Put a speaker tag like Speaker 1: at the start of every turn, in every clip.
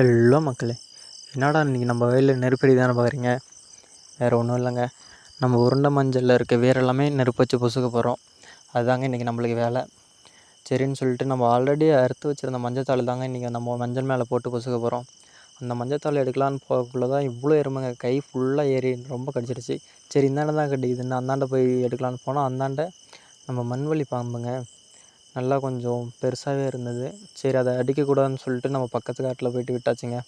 Speaker 1: Hello மக்களே. என்னடா இன்றைக்கி நம்ம வயலில் நெருப்படி தானே பார்க்குறீங்க வேறு ஒன்றும் இல்லைங்க. நம்ம உருண்டை மஞ்சளில் இருக்க வேர் எல்லாமே நெருப்பு வச்சு பொசுக்க போகிறோம் அதுதாங்க இன்றைக்கி நம்மளுக்கு வேலை. சரின்னு சொல்லிட்டு நம்ம ஆல்ரெடி அறுத்து வச்சுருந்த மஞ்சத்தாள் தாங்க இன்றைக்கி நம்ம மஞ்சள் மேலே போட்டு பொசுக்க போகிறோம் அந்த மஞ்சத்தாள் எடுக்கலான்னு போகக்குள்ளே தான் இவ்வளோ எருமைங்க. கை ஃபுல்லாக ஏறி ரொம்ப கடிச்சிருச்சு. சரி இந்தாண்ட தான் கட்டிக்குதுன்னு அந்தாண்ட போய் எடுக்கலான்னு போனால் அந்தாண்ட நம்ம மண்வழி பாம்புங்க. நல்லா கொஞ்சம் பெருசாகவே இருந்தது. சரி அதை அடிக்கக்கூடாதுன்னு சொல்லிட்டு நம்ம பக்கத்து காட்டில் போயிட்டு விட்டாச்சுங்க.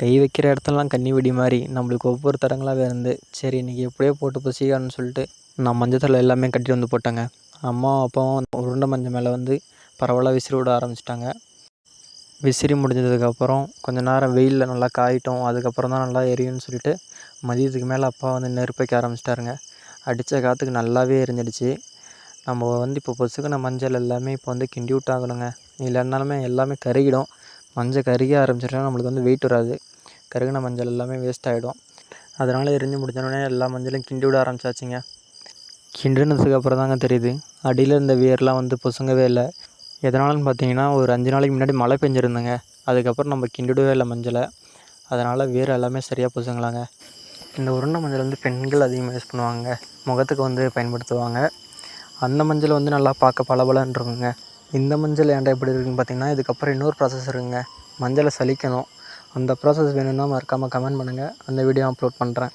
Speaker 1: கை வைக்கிற இடத்துலலாம் கன்னி வெடி மாதிரி. நம்மளுக்கு ஒவ்வொரு தடங்களாகவே இருந்து. சரி இன்றைக்கி எப்படியோ போட்டு பொசிக்கான்னு சொல்லிட்டு நான் மஞ்சத்தில் எல்லாமே கட்டி வந்து போட்டேங்க. அம்மா அப்பாவும் உருண்டை மஞ்சள் மேலே வந்து பரவலாக விசிறி விட ஆரம்பிச்சிட்டாங்க. விசிறி முடிஞ்சதுக்கப்புறம் கொஞ்ச நேரம் வெயிலில் நல்லா காயிட்டோம். அதுக்கப்புறம் தான் நல்லா எரியும்னு சொல்லிட்டு மதியத்துக்கு மேலே அப்பா வந்து நெருப்பு வைக்க ஆரம்பிச்சிட்டாருங்க. அடித்த காற்றுக்கு நல்லாவே எரிஞ்சிடுச்சு. நம்ம வந்து இப்போ பொசுக்கின மஞ்சள் எல்லாமே இப்போ வந்து கிண்டி விட்டாகணுங்க. இல்லைன்னாலுமே எல்லாமே கருகிடும். மஞ்சள் கருகி ஆரம்பிச்சிட்டா நம்மளுக்கு வந்து வெயிட் வராது. கருகின மஞ்சள் எல்லாமே வேஸ்ட் ஆகிடும் அதனால் எரிஞ்சு முடிஞ்சோடனே எல்லா மஞ்சளையும் கிண்டி விட ஆரம்பிச்சாச்சுங்க. கிண்டினதுக்கு அப்புறம் தாங்க தெரியுது. அடியில் இருந்த வேர்லாம் வந்து பொசுங்கவே இல்லை. எதனாலன்னு பார்த்தீங்கன்னா ஒரு அஞ்சு நாளைக்கு முன்னாடி மழை பெஞ்சிருந்தேங்க. அதுக்கப்புறம் நம்ம கிண்டிடவே இல்லை மஞ்சளை. அதனால் வேர் எல்லாமே சரியாக பொசுங்கலாங்க. இந்த உருண்டை மஞ்சள் வந்து பெண்கள் அதிகமாக யூஸ் பண்ணுவாங்க. முகத்துக்கு வந்து பயன்படுத்துவாங்க. அந்த மஞ்சள் வந்து நல்லா பார்க்க பளபளன்னு இருக்குங்க இந்த மஞ்சள் ஏன்டா எப்படி இருக்குதுன்னு பார்த்தீங்கன்னா இதுக்கப்புறம் இன்னொரு ப்ராசஸ் இருக்குங்க. மஞ்சளை சலிக்கணும். அந்த ப்ராசஸ் வேணும்னா மறக்காமல் கமெண்ட் பண்ணுங்கள் அந்த வீடியோ அப்லோட் பண்ணுறேன்